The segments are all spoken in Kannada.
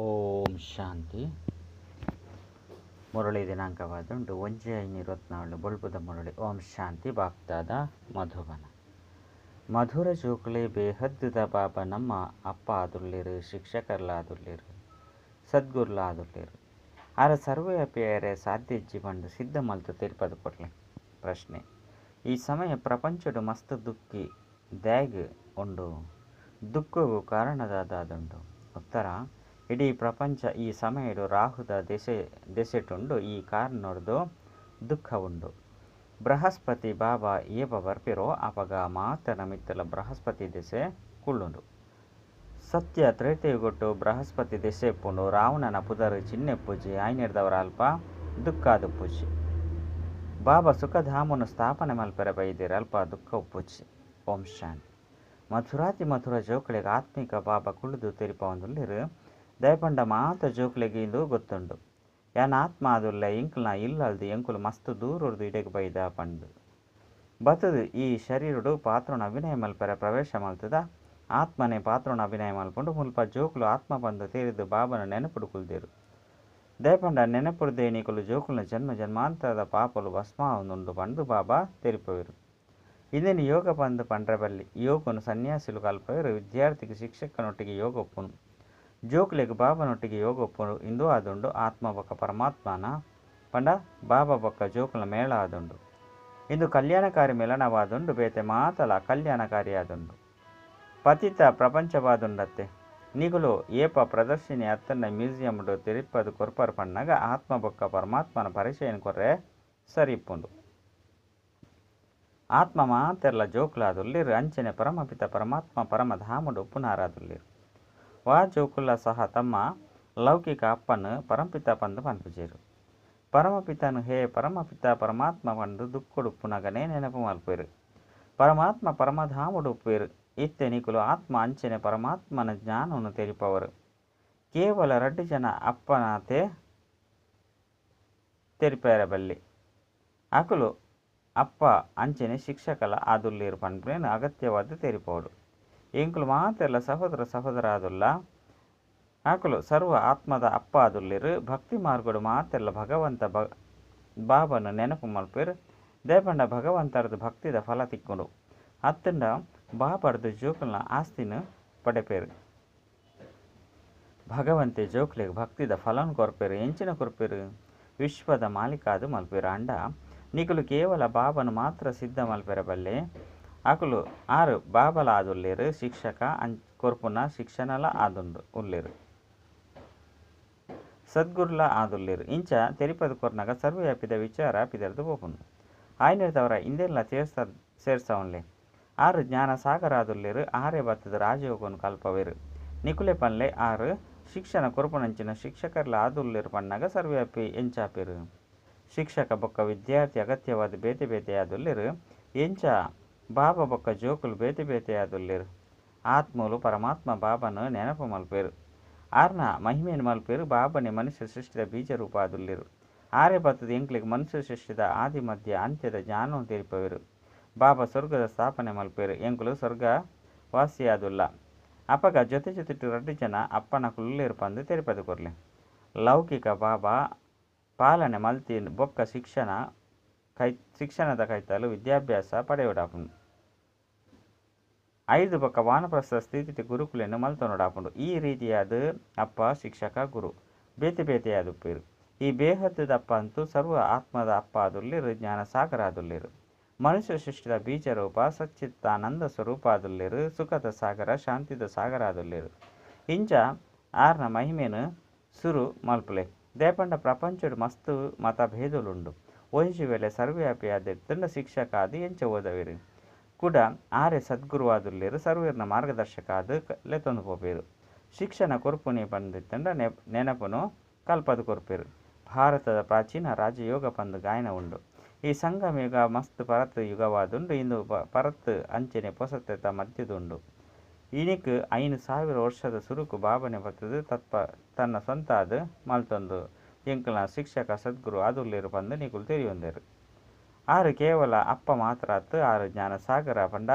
ಓಂ ಶಾಂತಿ. ಮುರಳಿ ದಿನಾಂಕವಾದುಂಟು ಒಂಜಿ ಐನು ಇರುವತ್ನಾಳು ಬೊಳ್ಪುದ ಮುರಳಿ. ಓಂ ಶಾಂತಿ ಬಾಪ್ತಾದ ಮಧುಬನ ಮಧುರ ಜೋಕುಲೆ ಬೇಹದ್ದುದ ಬಾಬ ನಮ್ಮ ಅಪ್ಪ ಆದುಳ್ಳಿರು ಶಿಕ್ಷಕರ್ಲಾದುಳ್ಳಿರು ಸದ್ಗುರ್ಲಾದುಳ್ಳಿರು ಆರ ಸರ್ವವ್ಯಾಪಿಯರೆ ಸಾಧ್ಯ ಜೀವನದ ಸಿದ್ಧ ಮಲ್ತು ತಿರ್ಪದ ಕೊಡ್ಲಿ. ಪ್ರಶ್ನೆ, ಈ ಸಮಯ ಪ್ರಪಂಚಡು ಮಸ್ತ್ ದುಃಖಿ ದ್ಯಾಗ್ ಉಂಡು? ದುಃಖವು ಕಾರಣದಾದುಂಡು ಉತ್ತರ ಇಡೀ ಪ್ರಪಂಚ ಈ ಸಮಯಡು ರಾಹುದ ದೆಸೆ, ದೆಸೆಟುಂಡು, ಈ ಕಾರ್ನೊಡ್ದು ದುಃಖ ಉಂಡು ಬೃಹಸ್ಪತಿ ಬಾಬಾ ಏಬ ಬರ್ಪಿರೋ, ಅಪಗ ಮಾತನ ಮಿತ್ತಲ ಬೃಹಸ್ಪತಿ ದೆಸೆ ಕುಳ್ಳುಂಡು. ಸತ್ಯ ತ್ರೇತೆಯುಗೊಟ್ಟು ಬೃಹಸ್ಪತಿ ದೆಸೆ ಪುಂಡು, ರಾವಣನ ಪುದರ್ ಚಿನ್ನೆ ಪೂಜೆ ಆಯ್ನಿಡ್ದವರ ಅಲ್ಪ ದುಃಖಾದು ಪೂಜೆ. ಬಾಬಾ ಸುಖಧಾಮನು ಸ್ಥಾಪನೆ ಮಲ್ಪೆರೆ ಬೈದಿರ, ಅಲ್ಪ ದುಃಖ ಪೂಜೆ. ಓಂ ಶಾಂತಿ. ಮಥುರಾತಿ ಮಧುರ ಜೋಕಳಿಗೆ ಆತ್ಮಿಕ ಬಾಬಾ ಕುಳಿದು ತೆರಿಪವಂದುಲ್ಲಿರು ದಯಪಂಡ ಮಾತ ಜೋಕ್ಲೆಗೆ ಇಂದು ಗೊತ್ತುಂಡು ಯಾನ್ ಆತ್ಮ ಆದುಲ್ಲ ಇಂಕ್ಲ್ನ ಇಲ್ಲಲ್ದು ಎಂಕುಲು ಮಸ್ತ್ ದೂರದ್ದು ಇಡೆಗೆ ಬೈದ ಪಂಡು. ಬತ್ತದು ಈ ಶರೀರಡು ಪಾತ್ರನ ಅಭಿನಯ ಮಲ್ಪರ ಪ್ರವೇಶ ಮಲ್ತದ? ಆತ್ಮನೆ ಪಾತ್ರನ ಅಭಿನಯ ಮಲ್ಪುಂಡು, ಮುಲ್ಪ ಜೋಕುಲು ಆತ್ಮ ಬಂದು ತೇರಿದು ಬಾಬನ ನೆನಪುಡು ಕುಲ್ದಿರು. ದಯಪಂಡ ನೆನಪುಡು ನೀಕುಲು ಜೋಕುಲ್ನ ಜನ್ಮ ಜನ್ಮಾಂತರದ ಪಾಪಲು ಭಸ್ಮಾವನ್ನುಂಡು ಪಂಡು ಬಾಬಾ ತೆರಿಪವಿರು ಇಂದಿನ ಯೋಗ ಬಂದು ಪಂಡ್ರ ಬಲ್ಲಿ ಯೋಗನು ಸನ್ಯಾಸಿಲು ಕಲ್ಪವಿರು ವಿದ್ಯಾರ್ಥಿಗೆ ಶಿಕ್ಷಕನೊಟ್ಟಿಗೆ ಯೋಗ ಒಪ್ಪುನು. ಜೋಕುಲೆಗ್ ಬಾಬನೊಟ್ಟಿಗೆ ಯೋಗ ಒಪ್ಪುನು ಇಂದು ಆದುಂಡು ಆತ್ಮ ಬೊಕ್ಕ ಪರಮಾತ್ಮನ. ಪಂಡ ಬಾಬಾ ಬೊಕ್ಕ ಜೋಕುಲ ಮೇಳ ಆದುಂಡು ಇಂದು ಕಲ್ಯಾಣಕಾರಿ ಮಿಲನವಾದುಂಡು, ಬೇತೆ ಮಾತಲ ಕಲ್ಯಾಣಕಾರಿ ಆದುಂಡು. ಪತಿತ ಪ್ರಪಂಚವಾದುಂಡತ್ತೆ. ನಿಗುಲು ಏಪ ಪ್ರದರ್ಶಿನಿ ಅತ್ತನ್ನ ಮ್ಯೂಸಿಯಂಡು ತಿರುಪದು ಕೊರ್ಪರ್ ಪಣ್ಣಗ ಆತ್ಮ ಬೊಕ್ಕ ಪರಮಾತ್ಮನ ಪರಿಚಯನ ಕೊರ್ರೆ ಸರಿಪ್ಪುಂಡು. ಆತ್ಮ ಮಾತೆರ್ಲ ಜೋಕ್ಲಾದುಲ್ಲಿರು, ಅಂಚನೆ ಪರಮಪಿತ ಪರಮಾತ್ಮ ಪರಮಧಾಮುಡು ಪುನರಾದುಲ್ಲಿರು ವಾ ಜೋಕುಲ ಸಹ ತಮ್ಮ ಲೌಕಿಕ ಅಪ್ಪನ ಪರಂಪಿತ ಪಂದು ಪನ್ಪುಜೇರು ಪರಮಪಿತನು, ಹೇ ಪರಮಪಿತ ಪರಮಾತ್ಮ ಪಂದು ದುಕ್ಕುಡುಪ್ಪು ಪುನಗನೆ ನೆನಪು ಮಲ್ಪೇರು ಪರಮಾತ್ಮ ಪರಮಧಾಮುಡು ಉಪ್ಪೇರು ಇತ್ತೆ ನಿಕುಲು ಆತ್ಮ ಅಂಚನೆ ಪರಮಾತ್ಮನ ಜ್ಞಾನವನ್ನು ತೆರಿಪವರು ಕೇವಲ ರಡ್ಡು ಜನ ಅಪ್ಪನಾತೆ ತೆರಿಪೇರ ಬಲ್ಲಿ ಅಕುಲು ಅಪ್ಪ ಅಂಚನೆ ಶಿಕ್ಷಕಲ ಆದುಲ್ಲಿರು ಪಂಡ್ರೇನು ಅಗತ್ಯವಾದ ತೆರಿಪೋಡು. ಎಂಕುಲು ಮಾತೆಲ್ಲ ಸಹೋದರ ಸಹೋದರ ಆದುಲ್ಲ. ಆಕಲು ಸರ್ವ ಆತ್ಮದ ಅಪ್ಪ ಆದುಲ್ಲಿರು. ಭಕ್ತಿ ಮಾರ್ಗಡು ಮಾತೆಲ್ಲ ಭಗವಂತ ಬ, ಬಾಬನ ನೆನಪು ಮಲ್ಪಿರು. ದೇಪಂಡ ಭಗವಂತರದು ಭಕ್ತಿದ ಫಲ ತಿಕ್ಕೊಂಡು. ಅತ್ತಂಡ ಬಾಬರ್ದು ಜೋಕುಲ್ನ ಆಸ್ತಿನ ಪಡೆಪೇರು. ಭಗವಂತೆ ಜೋಕ್ಲಿಗೆ ಭಕ್ತಿದ ಫಲನ್ ಕೊರ್ಪೇರು. ಎಂಚಿನ ಕೊರ್ಪೇರು? ವಿಶ್ವದ ಮಾಲೀಕಾದು ಮಲ್ಪೇರು. ಅಂಡ, ನಿಕುಲು ಕೇವಲ ಬಾಬನು ಮಾತ್ರ ಸಿದ್ಧ ಮಲ್ಪೆರ ಬಲ್ಲೆ. ಅಕುಲು ಆರು ಬಾಬಲ ಆದುಲ್ಲೇರು ಶಿಕ್ಷಕ ಕೊರ್ಪುನ ಶಿಕ್ಷಣಲ ಆದುಂಡು ಉಲ್ಲೇರು. ಸದ್ಗುರುಲ ಆದುಲ್ಲೇರು. ಇಂಚ ತೆರಿಪದ ಕೊರ್ನಾಗ ಸರ್ವವ್ಯಾಪಿದ ವಿಚಾರ ಪಿದರ್ದು ಬೋಪುನು ಆಯ್ನಿರ್ದವರ ಇಂದೆಲ್ಲ ಸೇರ್ಸ ಸೇರ್ಸವನ್ಲೆ. ಆರು ಜ್ಞಾನ ಸಾಗರ ಆದುಲ್ಲೇರು, ಆರೇ ಬತ್ತದ ರಾಜಯೋಗವನ್ನು ಕಲ್ಪವೇರು. ನಿಕುಲೆ ಪನ್ಲೆ ಆರು, ಶಿಕ್ಷಣ ಕೊರ್ಪುನಂಚಿನ ಶಿಕ್ಷಕರ್ಲ ಆದುಲ್ಲೇರು ಪಣ್ಣಾಗ ಸರ್ವವ್ಯಾಪಿ ಎಂಚಾಪೇರು. ಶಿಕ್ಷಕ ಬೊಕ್ಕ ವಿದ್ಯಾರ್ಥಿ ಅಗತ್ಯವಾದ ಬೇತೆ ಬೇತೆ ಆದುಲ್ಲೇರು, ಎಂಚ ಬಾಬಾ ಬೊಕ್ಕ ಜೋಕುಲು ಬೇತೆ ಬೇತೆಯಾದುಲ್ಲಿರು ಆತ್ಮಲು ಪರಮಾತ್ಮ ಬಾಬನು ನೆನಪು ಮಲ್ಪೇರು. ಆರ್ನ ಮಹಿಮೆಯನ್ನು ಮಲ್ಪೇರು ಬಾಬನೆ ಮನುಷ್ಯ ಸೃಷ್ಟಿದ ಬೀಜ ರೂಪ ಆದುಲ್ಲಿರು. ಆರೆ ಬತ್ತದ ಎಂಕ್ಲಿಗೆ ಮನುಷ್ಯ ಸೃಷ್ಟಿದ ಆದಿ ಮಧ್ಯ ಅಂತ್ಯದ ಜ್ಞಾನವನ್ನು ತೆರಿಪವರು. ಬಾಬಾ ಸ್ವರ್ಗದ ಸ್ಥಾಪನೆ ಮಲ್ಪೇರು ಎಂಕುಲು ಸ್ವರ್ಗ ವಾಸಿಯಾದುಲ್ಲ ಅಪಗ ಜೊತೆ ಜೊತೆ ರಡ್ಡು ಜನ ಅಪ್ಪನ ಕುಲ್ಲೇರು ಪಂದು ತೆರಿಪದು ಕೊರ್ಲೆ. ಲೌಕಿಕ ಬಾಬಾ ಪಾಲನೆ ಮಲ್ತಿ ಬೊಕ್ಕ ಶಿಕ್ಷಣ ಕೈ, ಶಿಕ್ಷಣದ ಕೈತಲು ವಿದ್ಯಾಭ್ಯಾಸ ಪಡೆಯೋಡಾಪುಂಡು. ಐದು ಪಕ್ಕ ವಾನಪ್ರಸ್ಥ ಸ್ಥಿತಿ ಗುರುಕುಲೆನ್ನು ಮಲ್ತನೋಡಾಪುಂಡು ಈ ರೀತಿಯಾದ ಅಪ್ಪ ಶಿಕ್ಷಕ ಗುರು. ಬೇತೆ ಬೇತೆಯಾದ ಉಪ್ಪಿರು. ಈ ಬೇಹದ್ದದ ಅಪ್ಪ ಅಂತೂ ಸರ್ವ ಆತ್ಮದ ಅಪ್ಪ ಆದುಲ್ಲಿರು ಜ್ಞಾನ ಸಾಗರ ಆದುಲ್ಲಿರು ಮನುಷ್ಯ ಸೃಷ್ಟಿದ ಬೀಜ ರೂಪ ಸಚ್ಚಿತ್ತಾನಂದ ಸ್ವರೂಪ ಆದುಲ್ಲಿರು ಸುಖದ ಸಾಗರ, ಶಾಂತಿದ ಸಾಗರ ಆದುಲ್ಲಿರು ಇಂಚ ಆರ್ನ ಮಹಿಮೆನು ಸುರು ಮಲ್ಪುಲೆ. ದೇಪಂಡ ಪ್ರಪಂಚಡು ಮಸ್ತು ಮತ ಒಂಜಿ ವೇಳೆ ಸರ್ವವ್ಯಾಪಿಯಾದ ತನ್ನ ಶಿಕ್ಷಕ ಆದಿ ಎಂಚ ಓದವಿರು. ಕೂಡ ಆರೆ ಸದ್ಗುರುವಾದುಲ್ಲೇರು ಸರ್ವೇರ್ನ ಮಾರ್ಗದರ್ಶಕ ಆದು ತಂದು ಹೋಗಿರು ಶಿಕ್ಷಣ ಕೊರ್ಪುನಿ ಬಂದಿತ್ತಂಡ ನೆ, ನೆನಪನು ಕಲ್ಪದ ಕೊರ್ಪಿರು. ಭಾರತದ ಪ್ರಾಚೀನ ರಾಜಯೋಗ ಪಂದು ಗಾಯನ ಉಂಡು. ಈ ಸಂಗಮ ಯುಗ ಮಸ್ತ್ ಪರತ್ ಯುಗವಾದುಂಡು, ಇಂದು ಪರತ್ ಅಂಚನೆ ಪೊಸತೆತ ಮಧ್ಯದುಂಡು. ಇನಿಕ್ ಐನು ಸಾವಿರ ವರ್ಷದ ಸುರುಕು ಬಾಬನೆ ಬತ್ತದು ತತ್ಪ, ತನ್ನ ಸ್ವಂತ ಅದು ಮಲ್ತೊಂದು ಎಂಕಲ್ನ ಶಿಕ್ಷಕ ಸದ್ಗುರು ಆದುಲ್ಲೇರು ಬಂದು ನಿಕುಲು ತೆರಿಯೊಂದೇರು ಆರು ಕೇವಲ ಅಪ್ಪ ಮಾತ್ರ ಅತ್ತು, ಆರು ಜ್ಞಾನ ಸಾಗರ ಪಂಡ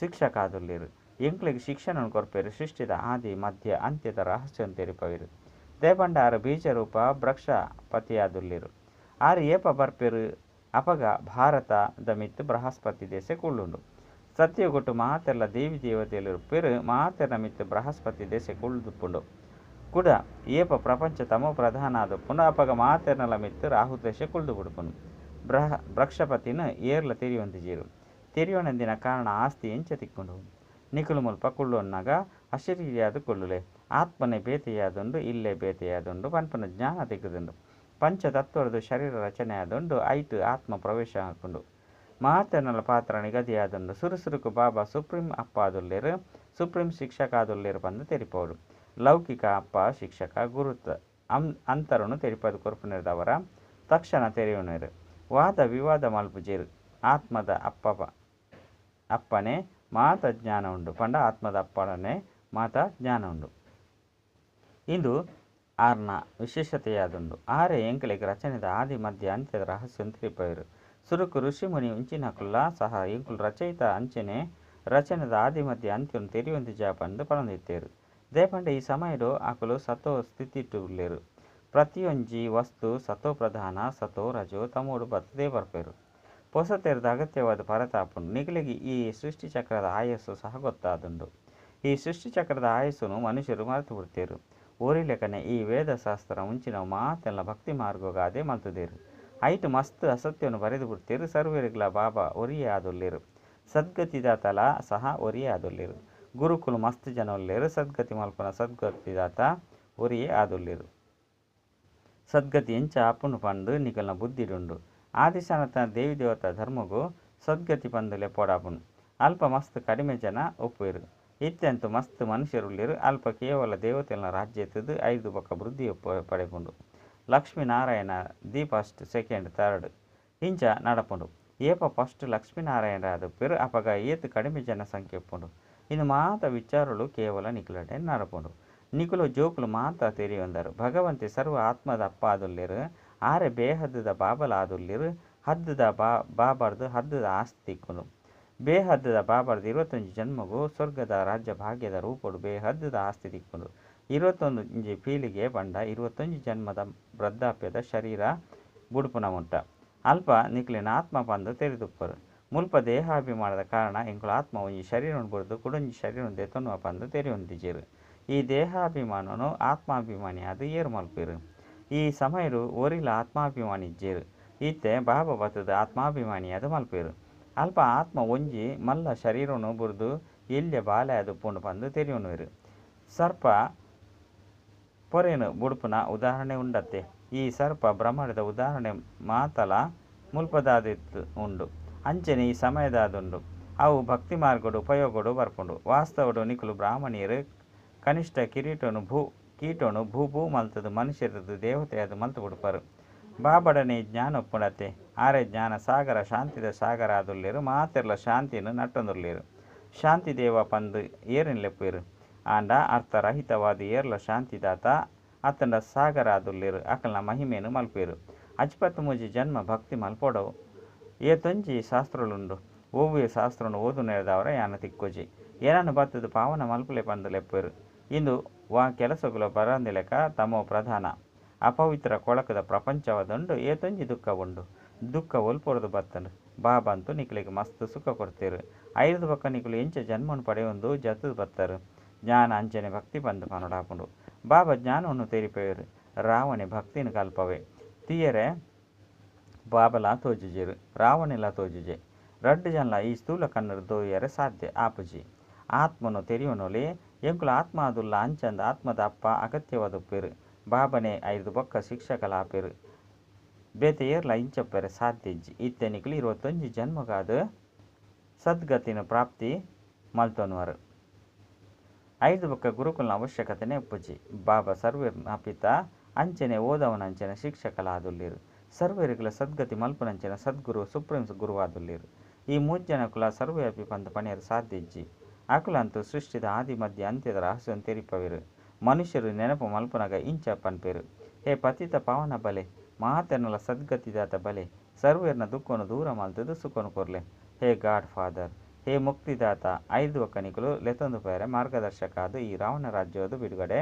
ಶಿಕ್ಷಕ ಆದುಲ್ಲೇರು ಎಂಕ್ಲಿಗೆ ಶಿಕ್ಷಣ ಕೊರಪೇರು ಸೃಷ್ಟಿದ ಆದಿ, ಮಧ್ಯ, ಅಂತ್ಯದ ರಹಸ್ಯವನ್ನು ತೆರಿಪವಿರು. ದೇಪಂಡ ಆರು ಬೀಜರೂಪ ವೃಕ್ಷ ಪತಿಯಾದುಲ್ಲಿರು ಆರು ಏಪ ಬರ್ಪೇರು ಅಪಗ ಭಾರತದ ಮಿತ್ತು ಬೃಹಸ್ಪತಿ ದೇಶ ಕುಳ್ಳುಂಡು. ಸತ್ಯಗೊಟ್ಟು ಮಾತೆಲ್ಲ ದೇವಿ ದೇವತೆಯಲ್ಲಿರು ಪೆರು ಮಾತೆರ ಮಿತ್ತು ಬೃಹಸ್ಪತಿ ದೇಶ ಕುಳ್ಳುದುಪ್ಪುಂಡು. ಕುಡ ಏಪ ಪ್ರಪಂಚ ತಮೋ ಪ್ರಧಾನ ಆದುಪ್ಪುಂಡು ಅಪಗ ಮಾತೆರ್ನಲ ಮಿತ್ತು ರಾಹು ದೇಶ ಕುಳ್ದು ಬಿಡುಪುಂಡು ಬ್ರಹ ವೃಕ್ಷಪತಿನ ಏರ್ಲ ತೆರಿಯೊಂದಿಜೀರು ತೆರಿಯೋಣಂದಿನ ಕಾರಣ ಆಸ್ತಿ ಎಂಚ ತಿಕ್ಕೊಂಡು. ನಿಕುಲು ಮುಲ್ಪ ಕುಳ್ಳುನ್ನಾಗ ಅಶರೀರಿಯಾದ ಕುಳ್ಳುಲೆ. ಆತ್ಮನೆ ಬೇತೆಯಾದೊಂದು, ಇಲ್ಲೇ ಬೇತೆಯಾದೊಂದು, ಪನ್ಪನ ಜ್ಞಾನ ತೆಗೆದುಂಡು ಪಂಚತತ್ವರದು ಶರೀರ ರಚನೆ ಆದುಂಡು ಐಟು ಆತ್ಮ ಪ್ರವೇಶ ಹಾಕೊಂಡು. ಮಾತನಲ ಪಾತ್ರ ನಿಗದಿಯಾದೊಂದು, ಸುರುಸುರುಕು ಬಾಬಾ ಸುಪ್ರೀಂ ಅಪ್ಪಾದುಲ್ಲೇರು ಸುಪ್ರೀಂ ಶಿಕ್ಷಕ ಆದುಲ್ಲೇರು ಬಂದು ತೆರಿಪೋಡು ಲೌಕಿಕ ಅಪ್ಪ, ಶಿಕ್ಷಕ, ಗುರುತ. ಅಂ, ಅಂತರನು ತೆರಿಪದ ಕೊರ್ಪುನಿರ್ದವರ ತಕ್ಷಣ ತೆರೆಯುವನೇರು ವಾದ ವಿವಾದ ಮಲ್ಪುಜೇರು ಆತ್ಮದ ಅಪ್ಪ ಅಪ್ಪನೇ, ಮಾತ ಜ್ಞಾನ ಉಂಡು. ಪಂಡ ಆತ್ಮದ ಅಪ್ಪನೇ ಮಾತ ಜ್ಞಾನ ಉಂಡು. ಇಂದು ಆರ್ನ ವಿಶೇಷತೆಯಾದುಂಡು. ಆರೆ ಎಂಕಲಿಗೆ ರಚನೆದ ಆದಿ ಮಧ್ಯ ಅಂತ್ಯದ ರಹಸ್ಯ ತಿರುಪವರು ಸುರುಕು ಋಷಿ ಮುನಿ ಉಂಚಿನ ಕುಲ್ಲ ಸಹ ಎಂಕುಲು ರಚಯಿತ ಅಂಚನೆ ರಚನೆದ ಆದಿ ಮಧ್ಯ ಅಂತ್ಯವನ್ನು ತೆರೆಯುವಂತೆ ಜಾಪಂದು ಪಳಂದಿತ್ತೇರು ದೇಪಂಡ ಈ ಸಮಯಡು ಆಕುಲು ಸತೋ ಸ್ಥಿತಿಟ್ಟುಲೇರು ಪ್ರತಿಯೊಂಜಿ ವಸ್ತು ಸತೋ ಪ್ರಧಾನ, ಸತೋ ರಜೋ, ತಮೋಡು ಬತ್ತದೇ ಬರ್ಪೇರು. ಪೊಸತೆರದ ಅಗತ್ಯವಾದ ಪರತಾಪುಂಡು ನಿಗಲಿಗೆ ಈ ಸೃಷ್ಟಿ ಚಕ್ರದ ಆಯಸ್ಸು ಸಹ ಗೊತ್ತಾದುಂಡು. ಈ ಸೃಷ್ಟಿ ಚಕ್ರದ ಆಯಸ್ಸನ್ನು ಮನುಷ್ಯರು ಮರೆತು ಬಿಡ್ತೇರು. ಓರಿ ಲೆಕ್ಕನೆ ಈ ವೇದಶಾಸ್ತ್ರ ಮುಂಚಿನ ಮಾತೆಲ್ಲ ಭಕ್ತಿ ಮಾರ್ಗೋಗಾದೆ ಮಲ್ತುದೇರು. ಐಟು ಮಸ್ತ್ ಅಸತ್ಯವನ್ನು ಬರೆದು ಬಿಡ್ತೇರು, ಸರ್ವರಿಗ್ಲ ಬಾಬಾ ಒರಿಯೇ ಸದ್ಗತಿದ ಸದ್ಗತಿದಾತಲ ಸಹ ಒರಿಯೇ ಆದುಲ್ಲೇರು ಗುರುಕುಲು ಮಸ್ತ್ ಜನ ಒಲ್ಲೇರು ಸದ್ಗತಿ ಮಲ್ಪನ ಸದ್ಗತಿದಾತ ಒರಿಯೇ ಆದುಲ್ಲೇರು ಸದ್ಗತಿ ಎಂಚ ಪಂದ್ ಪಂಡು ನಿಕಲ್ನ ಬುದ್ಧಿಡುಂಡು. ಆದಿಶಾನತ ದೇವಿ ದೇವತಾ ಧರ್ಮಗು ಸದ್ಗತಿ ಪಂದುಲೆ ಪೋಡಾಪುನು ಅಲ್ಪ ಮಸ್ತ್ ಕಡಿಮೆ ಜನ ಒಪ್ಪುವೆರು ಇತ್ತೆಂತು ಮಸ್ತ್ ಮನುಷ್ಯರುಳ್ಳಿರು, ಅಲ್ಪ ಕೇವಲ ದೇವತೆಗಳ ರಾಜ್ಯ ಎತ್ತದು ಐದು ಪಕ್ಕ ವೃದ್ಧಿ ಪಡೆಪುಂಡು. Lakshminarayana the first, second, third ಇಂಚ ನಡಪುಂಡು. ಏಪ ಫಸ್ಟ್ ಲಕ್ಷ್ಮೀನಾರಾಯಣ ಅದು ಪೆರು ಅಪಗ ಏತು ಕಡಿಮೆ ಜನಸಂಖ್ಯೆ ಒಪ್ಪುಂಡು. ಮಾತ ವಿಚಾರಗಳು ಕೇವಲ ನಿಖುಲಡೆ ನರಪುಂಡು. ನಿಖುಲು ಜೋಕುಲು ಮಾತ ತೆರೆಯೊಂದರು. ಭಗವಂತೆ ಸರ್ವ ಆತ್ಮದ ಅಪ್ಪ ಆದುಲ್ಲೇರು ಆರೆ ಬೇಹದ್ದದ ಬಾಬಲ ಆದುಲ್ಲೇರು ಹದ್ದದ ಬಾ, ಬಾಬರ್ದು ಹದ್ದದ ಆಸ್ತಿ ಇಕ್ಕುಂಡು ಬೇಹದ್ದದ ಬಾಬಾರ್ದು ಇರುವತ್ತೊಂದು ಜನ್ಮಗೂ ಸ್ವರ್ಗದ ರಾಜ್ಯ ಭಾಗ್ಯದ ರೂಪಡು ಬೇಹದ್ದದ ಆಸ್ತಿ ತಿಕ್ಕೊಂಡು ಇರುವತ್ತೊಂದು ಇಂಜಿ ಪೀಳಿಗೆ ಬಂಡ ಇರುವತ್ತೊಂದು ಜನ್ಮದ ವೃದ್ಧಾಪ್ಯದ ಶರೀರ ಬುಡುಪುನ ಉಂಟ ಅಲ್ಪ ನಿಕ್ಲಿನ ಆತ್ಮ ಬಂದು ತೆರೆದುಪ್ಪರು. ಮುಲ್ಪ ದೇಹಾಭಿಮಾನದ ಕಾರಣ ಎಂಕುಲು ಆತ್ಮವು ಈ ಶರೀರವನ್ನು ಬರೆದು ಕುಡೊಂಜಿ ಶರೀರವನ್ನು ತೆತ್ತೊನ್ನುವ ಪಂದು ತೆರೆ ಹೊಂದಿಜೇರು ಈ ದೇಹಾಭಿಮಾನನು ಆತ್ಮಾಭಿಮಾನಿ ಆದ ಏರು ಮಲ್ಪಿರು ಈ ಸಮಯರು ಒರಿಲ ಆತ್ಮಾಭಿಮಾನಿ ಇಜ್ಜೇರು ಈತೆ ಬಾಬಾ ಬತ್ತದ ಆತ್ಮಾಭಿಮಾನಿ ಅದು ಮಲ್ಪಿರು. ಅಲ್ಪ ಆತ್ಮ ಒಂಜಿ ಮಲ್ಲ ಶರೀರವನ್ನು ಬುರ್ದು ಬಾಲೆ ಅದು ಪುಂಡು ಪಂದು ತೆರೆಯುವನುವೆರು ಸರ್ಪ ಪೊರೆನು ಬುಡುಪುನ ಉದಾಹರಣೆ ಉಂಡತ್ತೆ. ಈ ಸರ್ಪ ಬ್ರಹ್ಮಾಂಡದ ಉದಾಹರಣೆ ಮಾತಲ ಮುಲ್ಪದಾದಿತ್ತು ಉಂಡು. ಅಂಚನೆ ಈ ಸಮಯದಾದುಂಡು ಅವು ಭಕ್ತಿ ಮಾರ್ಗಡು ಉಪಯೋಗಡು ಬರ್ಪುಂಡು. ವಾಸ್ತವಡು ನಿಕುಲು ಬ್ರಾಹ್ಮಣಿಯರು ಕನಿಷ್ಠ ಕಿರೀಟನು ಭೂ, ಕೀಟನು ಭೂ ಭೂ ಮಲ್ತದು ಮನುಷ್ಯರದು ದೇವತೆಯದು ಮಲ್ತು ಬಿಡುಪರು ಬಾಬಡನೆ ಜ್ಞಾನ ಆರೆ ಜ್ಞಾನ ಸಾಗರ, ಶಾಂತಿದ ಸಾಗರ ಆದುಲ್ಲೇರು, ಮಾತೆರ್ಲ ಶಾಂತಿಯನ್ನು ನಟ್ಟೊಂದುಲ್ಲೇರು ಶಾಂತಿ ದೇವ ಪಂದು ಏರಿನ ಲೆಪ್ಪೇರು ಆಂಡ ಅರ್ಥರಹಿತವಾದ ಏರ್ಲ ಶಾಂತಿದಾತ, ಅತ್ತಂಡ ಸಾಗರ ಆದುಲ್ಲೇರು, ಅಕಲ್ನ ಮಹಿಮೆಯನ್ನು ಮಲ್ಪೇರು ಅಜ್ಪತ್ ಮುಜಿ ಜನ್ಮ ಭಕ್ತಿ ಮಲ್ಪೋಡವು. ಏತೊಂಜಿ ಶಾಸ್ತ್ರಲುಂಡು. ಓವಿಯ ಶಾಸ್ತ್ರನು ಓದು ನೆರೆದವರ ಯಾನ ತಿಕ್ಕೋಜಿ. ಏನನ್ನು ಬತ್ತದು ಪಾವನ ಮಲ್ಪುಲೆ ಪಂದು ಲೆಪ್ಪೇರು ಇಂದು ವಾ ಕೆಲಸಗಳು ಬರಂದಿಲೆಕ ತಮೋ ಪ್ರಧಾನ. ಅಪವಿತ್ರ ಕೊಳಕದ ಪ್ರಪಂಚವದುಂಡು ಏತೊಂಜಿ ದುಃಖ ಉಂಡು ದುಃಖ ಒಲ್ಪೊರದು ಬತ್ತನು ಬಾಬಂತು ನಿಕ್ಲಿಗೆ ಮಸ್ತ್ ಸುಖ ಕೊಡ್ತೀರು. ಐದು ಪಕ್ಕ ನಿಕ್ಲು ಎಂಚ ಜನ್ಮನು ಪಡೆಯೊಂದು ಜತದು ಬತ್ತರು. ಜ್ಞಾನ ಅಂಚನೆ ಭಕ್ತಿ ಬಂದು ಪನೊಡಾಪುಂಡು ಬಾಬಾ ಜ್ಞಾನವನ್ನು ತೆರಿಪೇರು ರಾವಣೆ ಭಕ್ತಿನ ಕಲ್ಪವೆ. ತೀಯರೆ ಬಾಬಲ ತೋಜುಜಿರು ರಾವಣೆಲ ತೋಜುಜೆ. ರಡ್ ಜನ್ಲ ಈ ಸ್ಥೂಲ ಕನ್ನಡ ದೋಯರೆ ಸಾಧ್ಯ ಆಪುಜಿ. ಆತ್ಮನು ತೆರೆಯುವನೊಲೆ ಎಂಕುಲ ಆತ್ಮ ಅದುಲ್ಲ ಅಂಚಂದ ಆತ್ಮದ ಅಪ್ಪ ಅಗತ್ಯವಾದ ಪೇರು ಬಾಬನೆ ಐದು ಬೊಕ್ಕ ಶಿಕ್ಷಕಲ ಆಪೇರು ಬೇತೆ ಏರ್ಲ ಇಂಚಪ್ಪೆರೆ ಸಾಧ್ಯ ಇಜ್ಜಿ ಇತ್ತೆನಿಕಲು ಇರುವತ್ತೊಂಜಿ ಜನ್ಮಗಾದ ಸದ್ಗತಿನ ಪ್ರಾಪ್ತಿ ಮಲ್ತೊನ್ವರು. ಐದು ಬೊಕ್ಕ ಗುರುಕುಲನ ಅವಶ್ಯಕತೆನೆ ಉಪ್ಪುಜಿ. ಬಾಬಾ ಸರ್ವೇರ್ನ ಅಪಿತ ಅಂಚನೆ ಓದವನ ಅಂಚನೆ ಶಿಕ್ಷಕಲಾದುಲ್ಲೇರು. ಸರ್ವೇರಿಗಳ ಸದ್ಗತಿ ಮಲ್ಪನಂಚಿನ ಸದ್ಗುರು ಸುಪ್ರೀಂ ಗುರುವಾದುಲ್ಲೇರು. ಈ ಮೂಜ್ಜನ ಕುಲ ಸರ್ವೇಪಿ ಪಂದ ಪಣಿಯರು ಸಾಧ್ಯ ಇಜ್ಜಿ. ಅಕುಲಂತೂ ಸೃಷ್ಟಿದ ಆದಿ ಮಧ್ಯ ಅಂತ್ಯದ ರಹಸ್ಯವನ್ನು ತೆರಿಪವಿರು ಮನುಷ್ಯರು ನೆನಪು ಮಲ್ಪನಗ ಇಂಚ ಪನ್ಪೇರು. ಹೇ ಪತಿತ ಪಾವನ ಬಲೆ, ಮಾತೆನ್ನಲ ಸದ್ಗತಿದಾತ ಬಲೆ, ಸರ್ವೇರ್ನ ದುಃಖವನ್ನು ದೂರ ಮಲ್ತದು ಸುಖನು ಕೊರ್ಲೆ. ಹೇ ಗಾಡ್ ಫಾದರ್, ಹೇ ಮುಕ್ತಿದಾತ ಐದು ಒಕ್ಕನಿಕಲು ಲೆತೊಂದು ಪೇರೆ ಮಾರ್ಗದರ್ಶಕ ಅದು ಈ ರಾವಣ ರಾಜ್ಯದು ಬಿಡುಗಡೆ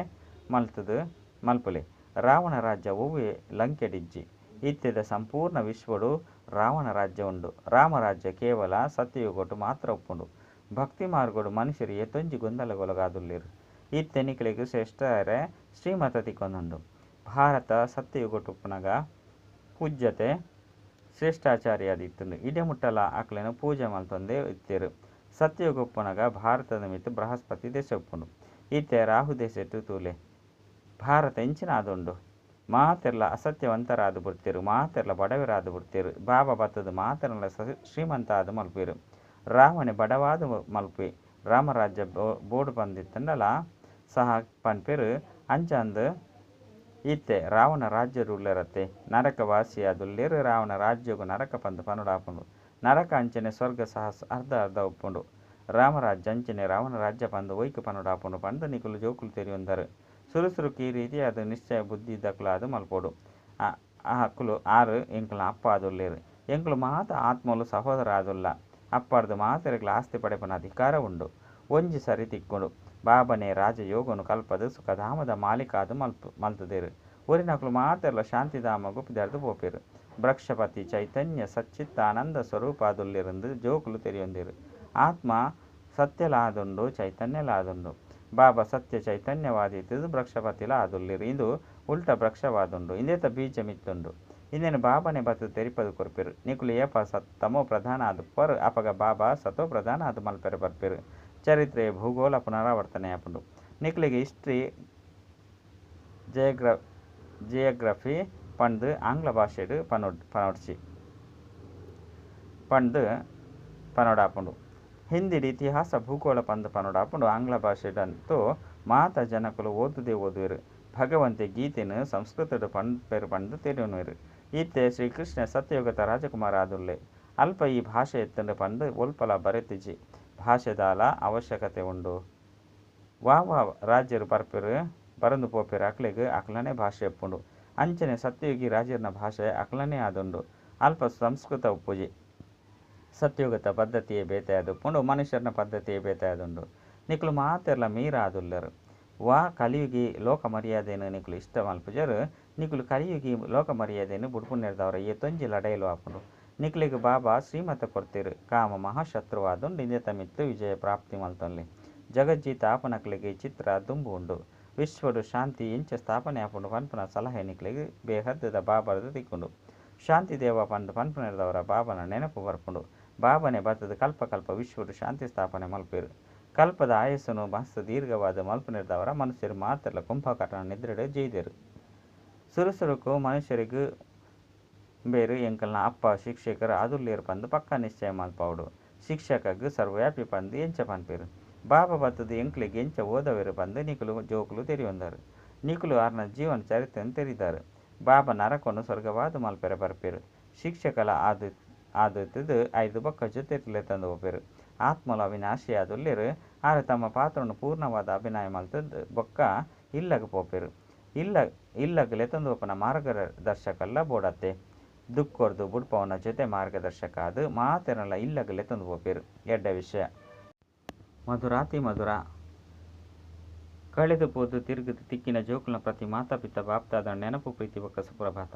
ಮಲ್ತದು ಮಲ್ಪುಲೆ. ರಾವಣ ರಾಜ್ಯ ಒವ್ವೆ ಲಂಕೆಡಿಜ್ಜಿ. ಇತ್ತೆದ ಸಂಪೂರ್ಣ ವಿಶ್ವಡು ರಾವಣ ರಾಜ್ಯ ಉಂಡು ರಾಮರಾಜ್ಯ ಕೇವಲ ಸತ್ಯಯುಗಟು ಮಾತ್ರ ಒಪ್ಪುಂಡು. ಭಕ್ತಿ ಮಾರ್ಗಡು ಮನುಷ್ಯರು ಎತ್ತೊಂಜಿ ಈ ಇತ್ತೆನಿಕಲಿಗೆ ಶ್ರೇಷ್ಠರೆ ಶ್ರೀಮತ ತಿಕ್ಕೊಂದುಂಡು ಭಾರತ ಸತ್ಯಯುಗೊಟ್ಟು ಉಪ್ಪುನಗ ಪೂಜ್ಯತೆ ಶ್ರೇಷ್ಠಾಚಾರ್ಯಾದಿತ್ತುಂಡು. ಇಡೆ ಮುಟ್ಟಲ ಅಕ್ಲೆನ ಪೂಜೆ ಮಲ್ತೊಂದೆ ಇತ್ತಿರು. ಸತ್ಯಯುಗ ಉಪ್ಪುನಗ ಭಾರತದ ಮಿತ್ತು ಬೃಹಸ್ಪತಿ ದೇಶ ಉಪ್ಪುಂಡು ಇತ್ತೆ ರಾಹು ದೇಶ ತೂಲೆ ಭಾರತ ಇಂಚಿನ ಆದುಂಡು ಮಾತೆರ್ಲ ಅಸತ್ಯವಂತರಾದು ಬಿಡ್ತೀರು ಮಾತೆರ್ಲ ಬಡವರಾದು ಬಿಡ್ತೀರು ಬಾಬಾ ಬತ್ತದ ಮಾತೆರ್ಲ ಶ್ರೀಮಂತ ಆದ ಮಲ್ಪಿರು. ರಾವಣೆ ಬಡವಾದ ಮಲ್ಪಿ, ರಾಮರಾಜ್ಯ ಬೋರ್ಡ್ ಬಂದಿತ್ತನ್ನಲ್ಲ ಸಹ ಪನ್ಪಿರು ಅಂಚಂದು ಇತ್ತೆ, ರಾವಣ ರಾಜ್ಯ ರೂಲರತ್ತೆ ನರಕವಾಸಿ ವಾಸಿಯಾದುಲ್ಲೇರು ರಾವಣ ರಾಜ್ಯಗು ನರಕ ಪಂದು ಪನುಡಾಪುಂಡು, ನರಕ ಅಂಚನೆ ಸ್ವರ್ಗ ಸಹ ಅರ್ಧ ಅರ್ಧ ಉಪ್ಪುಂಡು. ರಾಮರಾಜ್ಯ ಅಂಚನೆ ರಾವಣ ರಾಜ್ಯ ಪಂದು ಒಯ್ಕು ಪನುಡಾಪುಂಡು, ಪಂದು ನಿಕುಲು ಜೋಕುಲು ತೆರಿಯೊಂದರು. ಸುರುಸುರುಕು ಈ ರೀತಿ ಅದು ನಿಶ್ಚಯ ಬುದ್ಧಿ ಅದು ಮಲ್ಪೋಡು. ಆ ಹಕ್ಕುಲು ಆರು ಎಂಕುಲ ಅಪ್ಪ ಆದುಲ್ಲೇರು ಎಂಕುಲು ಮಾತ ಆತ್ಮಲು ಸಹೋದರ ಆದುಲ್ಲ ಅಪ್ಪಾರ್ದು ಮಾತರಿಗಳ ಆಸ್ತಿ ಪಡೆಪನ ಅಧಿಕಾರ ಉಂಡು. ಒಂಜಿ ಸರಿ ತಿಕ್ಕುಂಡು ಬಾಬನೆ ರಾಜಯೋಗನು ಕಲ್ಪದು ಸುಖಧಾಮದ ಮಾಲೀಕಾದು ಮಲ್ಪು ಊರಿನ ಹಕ್ಕಲು ಮಾತೆರ್ಲ ಶಾಂತಿಧಾಮ ಗುಪ್ಪಿದರ್ದು ಪೋಪಿರು. ಭ್ರಕ್ಷಪತಿ ಚೈತನ್ಯ ಸಚ್ಚಿತ್ತಾನಂದ ಸ್ವರೂಪಾದುಲ್ಲಿರಂದು ಜೋಕುಲು ತೆರೆಯೊಂದಿರು. ಆತ್ಮ ಸತ್ಯಲಾದುಂಡು, ಚೈತನ್ಯಲಾದುಂಡು. ಬಾಬಾ ಸತ್ಯ ಚೈತನ್ಯವಾದಿತ್ತು ವೃಕ್ಷಪತಿಲ ಆದುಲ್ಲಿರು ಇಂದು ಉಲ್ಟ ಬೃಕ್ಷವಾದುಂಡು ಇಂದೇತ ಬೀಜ ಮಿತ್ತುಂಡು ಇಂದೇನು ಬಾಬನೆ ಬತ್ತು ತೆರಿಪದು ಕೊರ್ಪಿರು. ನಿಕುಲು ಏಪ ಸತ್ತಮೋ ಪ್ರಧಾನ ಆದು ಪರ್, ಅಪಗ ಬಾಬಾ ಸತೋ ಪ್ರಧಾನ ಆದು ಮಲ್ಪೆರು ಬರ್ಪಿರು. ಚರಿತ್ರೆ ಭೂಗೋಲ ಪುನರಾವರ್ತನೆ ಆಪುಂಡು. ನಿಕ್ಲಿಗೆ ಹಿಸ್ಟ್ರಿ, ಜಯಗ್ರ, ಜಿಯೋಗ್ರಫಿ ಪಂಡ್ ಆಂಗ್ಲ ಭಾಷೆಡು ಪನೊಡ್ ಪನೋಡ್ಸಿ ಪಂಡ್ ಪನೊಡಾಪುಂಡು. ಹಿಂದಿಡಿ ಇತಿಹಾಸ, ಭೂಗೋಳ ಪಂದ್ ಪನೊಡಾಪುಂಡು ಆಂಗ್ಲ ಭಾಷೆಡಂತೂ ಮಾತ ಜನಕುಲು ಓದುದೆ ಓದುವೆರ್. ಭಗವಂತೆ ಗೀತೆನು ಸಂಸ್ಕೃತಡು ಪಂಪೆರು ಪಂದು ತೆರೆಯುನುವೆರು ಈತೆ ಶ್ರೀಕೃಷ್ಣ ಸತ್ಯಯುಗತ ರಾಜಕುಮಾರ ಆದುಲ್ಲೆ ಅಲ್ಪ ಈ ಭಾಷೆ ಎತ್ತಂಡು ಪಂದು ಒಲ್ಪಲ ಬರೆತಿಜಿ ಭಾಷೆದಾಲ ಅವಶ್ಯಕತೆ ಉಂಡು. ವಾ ವಾ ರಾಜ್ಯರು ಬರ್ಪೆರು, ಬರಂದು ಪೋಪೆರು ಅಕ್ಲೆಗ್ ಅಕ್ಲನೇ ಭಾಷೆ ಎಪ್ಪುಂಡು. ಅಂಚನೆ ಸತ್ಯಯುಗಿ ರಾಜರ್ನ ಭಾಷೆ ಅಕ್ಲನೇ ಆದುಂಡು. ಅಲ್ಪ ಸಂಸ್ಕೃತ ಉಪ್ಪುಜಿ. ಸತ್ಯುಗತ ಪದ್ಧತಿಯೇ ಬೇತಾಯದು ಪುಂಡು ಮನುಷ್ಯರ್ನ ಪದ್ಧತಿಯೇ ಬೇತೆಯಾದುಂಡು ನಿಕ್ಲು ಮಾತೆರ್ಲ ಮೀರಾದುಲ್ಲರು. ವಾ ಕಲಿಯುಗಿ ಲೋಕ ಮರ್ಯಾದೆನು ನಿಕ್ಲು ಇಷ್ಟ ಮಲ್ಪುಜರು ನಿಕ್ಲು ಕಲಿಯುಗಿ ಲೋಕ ಮರ್ಯಾದೆನು ಬುಡ್ಪುಣ್ಯರ್ದವರ ಏ ತೊಂಜಿ ಲಡೆಯಲು ಆಪುಂಡು ನಿಕ್ಲಿಗೆ ಬಾಬಾ ಶ್ರೀಮತ ಕೊಡ್ತಿರು. ಕಾಮ ಮಹಾಶತ್ರುವಾದುಂಡು. ಇಂದೆತ ತಮಿತ್ತು ವಿಜಯ ಪ್ರಾಪ್ತಿ ಮಲ್ತೊನ್ಲಿ. ಜಗಜ್ಜೀತ ಆಪನಕ್ಲಿಗೆ ಚಿತ್ರ ದುಂಬು ಉಂಡು. ವಿಶ್ವಡು ಶಾಂತಿ ಇಂಚ ಸ್ಥಾಪನೆ ಆಪುಂಡು ಪನ್ಪುನ ಸಲಹೆ ನಿಕ್ಲಿಗೆ ಬೇಹದ್ದದ ಬಾಬರದ ತಿಕ್ಕೊಂಡು ಶಾಂತಿ ದೇವ ಪಂಡು ಪನ್ಪುನರ್ದವರ ಬಾಬನ ನೆನಪು ಬರ್ಪುಂಡು. ಬಾಬನೆ ಬತದ ಕಲ್ಪ ಕಲ್ಪ ವಿಶ್ವಡು ಶಾಂತಿ ಸ್ಥಾಪನೆ ಮಲ್ಪೇರು ಕಲ್ಪದ ಆಯಸ್ಸನು ಮಸ್ತ್ ದೀರ್ಘವಾದ ಮಲ್ಪನಿರ್ದವರ ಮನುಷ್ಯರು ಮಾತ್ರ ಕುಂಭಕಟನ ನಿದ್ರೆಡೆ ಜೈದರು ಸುರುಸುರುಕು ಮನುಷ್ಯರಿಗೂ ಬೇರು ಎಂಕಲ್ನ ಅಪ್ಪ, ಶಿಕ್ಷಕರು ಅದುಲ್ಲಿರು ಪಂದು ಪಕ್ಕ ನಿಶ್ಚಯ ಮಲ್ಪವಡು ಶಿಕ್ಷಕಗ್ ಸರ್ವವ್ಯಾಪಿ ಪಂದು ಎಂಚ ಪನ್ಪೇರು ಬಾಬ ಬತ್ತದ ಎಂಕ್ಲಿಗೆ ಎಂಚ ಓದವಿರು ಬಂದು ನಿಕುಲು ಜೋಕುಲು ತೆರೆಯೊಂದರು. ನಿಕುಲು ಅರ್ನ ಜೀವನ ಚರಿತ್ರೆಯನ್ನು ತೆರಿದಾರು. ಬಾಬಾ ನರಕನ್ನು ಸ್ವರ್ಗವಾದ ಮಲ್ಪೆರೆ ಬರ್ಪೇರು. ಶಿಕ್ಷಕಲ ಆದು ಆದುತ್ತಿದ್ದು ಐದು ಬೊಕ್ಕ ಜೊತೆರ್ಲೆ ತಂದು ಹೋಪೆರು ಆತ್ಮಲ ಅವಿನಾಶಿ ಆದುಲ್ಲೇರು ಆರು ತಮ್ಮ ಪಾತ್ರವನ್ನು ಪೂರ್ಣವಾದ ಅಭಿನಯ ಮಲ್ತದ್ದು ಬೊಕ್ಕ ಇಲ್ಲಗ ಪೋಪೆರು ಇಲ್ಲ, ಇಲ್ಲಗಲೆ ತಂದು ಒಪ್ಪನ ಮಾರ್ಗದರ್ಶಕಲ್ಲ ಬೋಡತ್ತೆ. ದುಃಖರ್ದು ಬುಡ್ಪವನ ಜೊತೆ ಮಾರ್ಗದರ್ಶಕ ಅದು ಮಾತೇನಲ್ಲ ಇಲ್ಲಗಲೆ ತಂದು ಹೋಪೆರು ಎಡ್ಡ ವಿಷಯ. ಮಧುರಾತಿ ಮಧುರ. ಕಳೆದು ಪೋದು ತಿರುಗದು ತಿಕ್ಕಿನ ಜೋಕುಲ ಪ್ರತಿ ಮಾತಾಪಿತ ಬಾಪ್ತಾದ ನೆನಪು ಪ್ರೀತಿ ಬೊಕ್ಕ ಸುಪ್ರಭಾತ.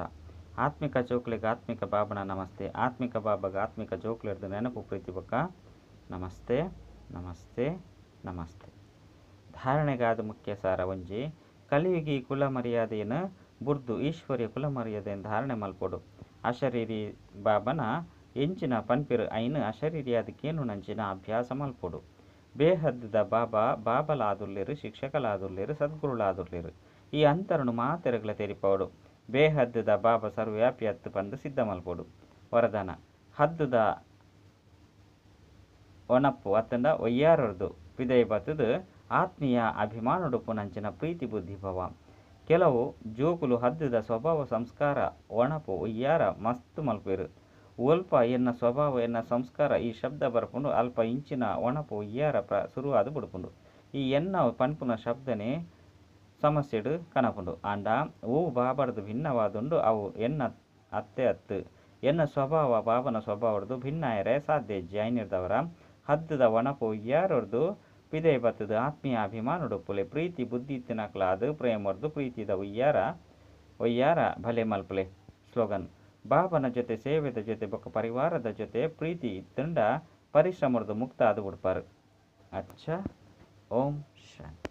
ಆತ್ಮಿಕ ಜೋಕ್ಲೆಗ್ ಆತ್ಮಿಕ ಬಾಬನ ನಮಸ್ತೆ. ಆತ್ಮಿಕ ಬಾಬಾಗ ಆತ್ಮಿಕ ಜೋಕ್ಲೆರ್ದು ನೆನಪು ಪ್ರೀತಿ ಬಕ್ಕ. ನಮಸ್ತೆ ನಮಸ್ತೆ ನಮಸ್ತೆ. ಧಾರಣೆಗಾದ ಮುಖ್ಯ ಸಾರ ಒಂಜಿ, ಕಲಿಯುಗಿ ಕುಲ ಮರ್ಯಾದೆಯನ್ನು ಬುರ್ದು ಈಶ್ವರ್ಯ ಕುಲ ಮರ್ಯಾದೆಯನ್ನು ಧಾರಣೆ ಮಲ್ಪೊಡು ಅಶರೀರಿ ಬಾಬನ ಎಂಚಿನ ಪನ್ಪಿರು ಐನು ಅಶರೀರಿಯಾದಕ್ಕೇನು ನಂಚಿನ ಅಭ್ಯಾಸ ಮಲ್ಪೊಡು ಬೇಹದ್ದದ ಬಾಬಾ, ಬಾಬಲಾದುರ್ಲಿರು, ಶಿಕ್ಷಕಲಾದುರ್ಲಿರು, ಸದ್ಗುರುಳಾದುರ್ಲಿರು. ಈ ಅಂತರನು ಮಾತೆರಗಲ ತೆರಿಪೋಡು. ಬೇಹದ್ದದ ಬಾಬ ಸರ್ವವ್ಯಾಪಿ ಹತ್ತು ಪಂದು ಸಿದ್ಧಮಲ್ಪೋಡು ವರದಾನ. ಹದ್ದುದ ಒನಪ್ಪು, ಅತ್ತಂದ ಒಯ್ಯಾರರ್ದು ಪಿದಯ ಬತ್ತದು ಆತ್ಮೀಯ ಅಭಿಮಾನುಡು ನಂಚಿನ ಪ್ರೀತಿ ಬುದ್ಧಿ ಭವ. ಕೆಲವು ಜೋಕುಲು ಹದ್ದುದ ಸ್ವಭಾವ ಸಂಸ್ಕಾರ, ಒಣಪು ಒಯ್ಯಾರ ಮಸ್ತ್ ಮಲ್ಪೆರು ಒಲ್ಪ ಎನ್ನ ಸ್ವಭಾವ, ಎನ್ನ ಸಂಸ್ಕಾರ ಈ ಶಬ್ದ ಬರ್ಪುಂಡು, ಅಲ್ಪ ಇಂಚಿನ ಒಣಪು ಒಯ್ಯಾರ ಪ್ರ ಶುರುವಾದ ಬಿಡ್ಕೊಂಡು ಈ ಎನ್ನ ಪನ್ಪುನ ಶಬ್ದನೆ ಸಮಸ್ಯೆಡು ಕನಪುಂಡು ಆಂಡ ಓ ಬಾಬರದು ಭಿನ್ನವಾದುಂಡು, ಅವು ಎನ್ನ ಅತ್ತೆ ಅತ್ತು. ಎನ್ನ ಸ್ವಭಾವ ಬಾಬನ ಸ್ವಭಾವಡ್ದು ಭಿನ್ನಾಯರೆ ಸಾಧ್ಯ ಐನಿರ್ದವರ. ಹದ್ದದ ಒಣಪು ಯಾರೊರ್ದು ಪಿದೆ ಬತ್ತದು ಆತ್ಮೀಯ ಅಭಿಮಾನ ಪುಲೆ. ಪ್ರೀತಿ ಬುದ್ಧಿ ತಿನ್ನಕ್ಲಾದು ಪ್ರೇಮರ್ದು ಪ್ರೀತಿದ ಉಯ್ಯಾರ. ಒಯ್ಯಾರ ಭಲೆ ಮಲ್ಪುಲೆ ಸ್ಲೋಗನ್. ಬಾಬನ ಜೊತೆ, ಸೇವೆದ ಜೊತೆ, ಬೊಕ್ಕ ಪರಿವಾರದ ಜೊತೆ ಪ್ರೀತಿ ಇತ್ತಂಡ ಪರಿಶ್ರಮರ್ದು ಮುಕ್ತ ಅದು ಬಿಡ್ಪಾರು ಅಚ್ಚ. ಓಂ ಶಾಂತಿ.